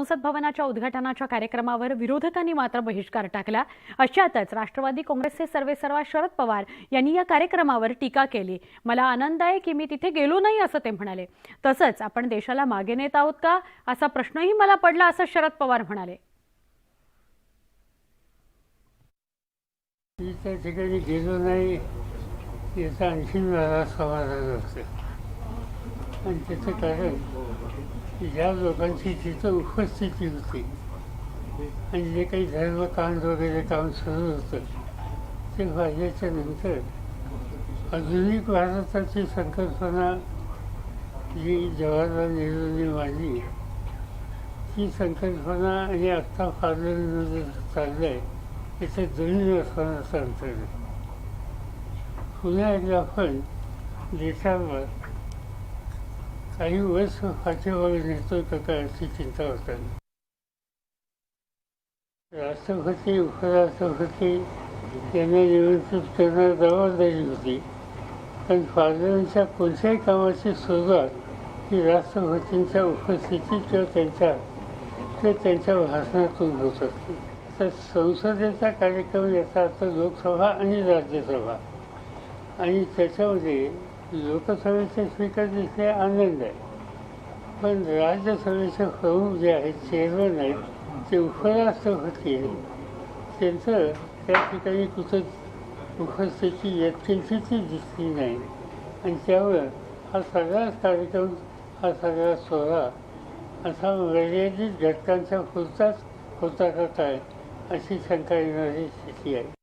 संसद भवनाच्या उद्घाटनाच्या कार्यक्रमावर विरोधकांनी मात्र बहिष्कार टाकला. अशातच राष्ट्रवादी काँग्रेसचे सर्वेसर्वा शरद पवार यांनी या कार्यक्रमावर टीका केली. मला आनंद आहे की मी तिथे गेलो नाही असं ते म्हणाले. तसंच आपण देशाला मागे नेत आहोत का? असा प्रश्नही मला पडला असं शरद पवार म्हणाले. मी त्या ठिकाणी गेलो नाही. याचा आणखीन समाधान आणि त्याचं कारण ज्या लोकांची तिथं उपस्थिती होती. आणि जे काही धर्मकांड वगैरे काम सुरू होतं ते व्हायच्या नंतर आधुनिक भारताची संकल्पना जी जवाहरलाल नेहरूंनी मांडली ती संकल्पना आणि आत्ता पार्लमेंटमध्ये चाललं आहे याचं दोन्ही असतानाचं अंतर आहे. पुन्हा एकदा आपण देशावर काही वर्ष पाठीमागे नेतो का काय अशी चिंता होता राष्ट्रपती उपराष्ट्रपती यांना निवडणूक करणार जबाबदारी होती पण फादरांच्या कोणत्याही कामाची सुरुवात ही राष्ट्रपतींच्या उपस्थितीत किंवा त्यांच्या ते त्यांच्या भाषणातून होत असते तर संसदेचा कार्यक्रम याचा अर्थ लोकसभा आणि राज्यसभा आणि त्याच्यामध्ये लोकसभेचे स्पीकर दिसले आनंद आहे पण राज्यसभेचे प्रमुख जे आहेत चेअरमन आहेत ते उपराष्ट्र होते त्यांचं त्या ठिकाणी कुठं उपस्थिती यत्किंचितही दिसली नाही. आणि त्यामुळं हा सगळाच कार्यक्रम हा सगळा सोहळा असा मर्यादित घटकांच्या पुरताच होता का काय अशी शंका येणारी स्थिती आहे.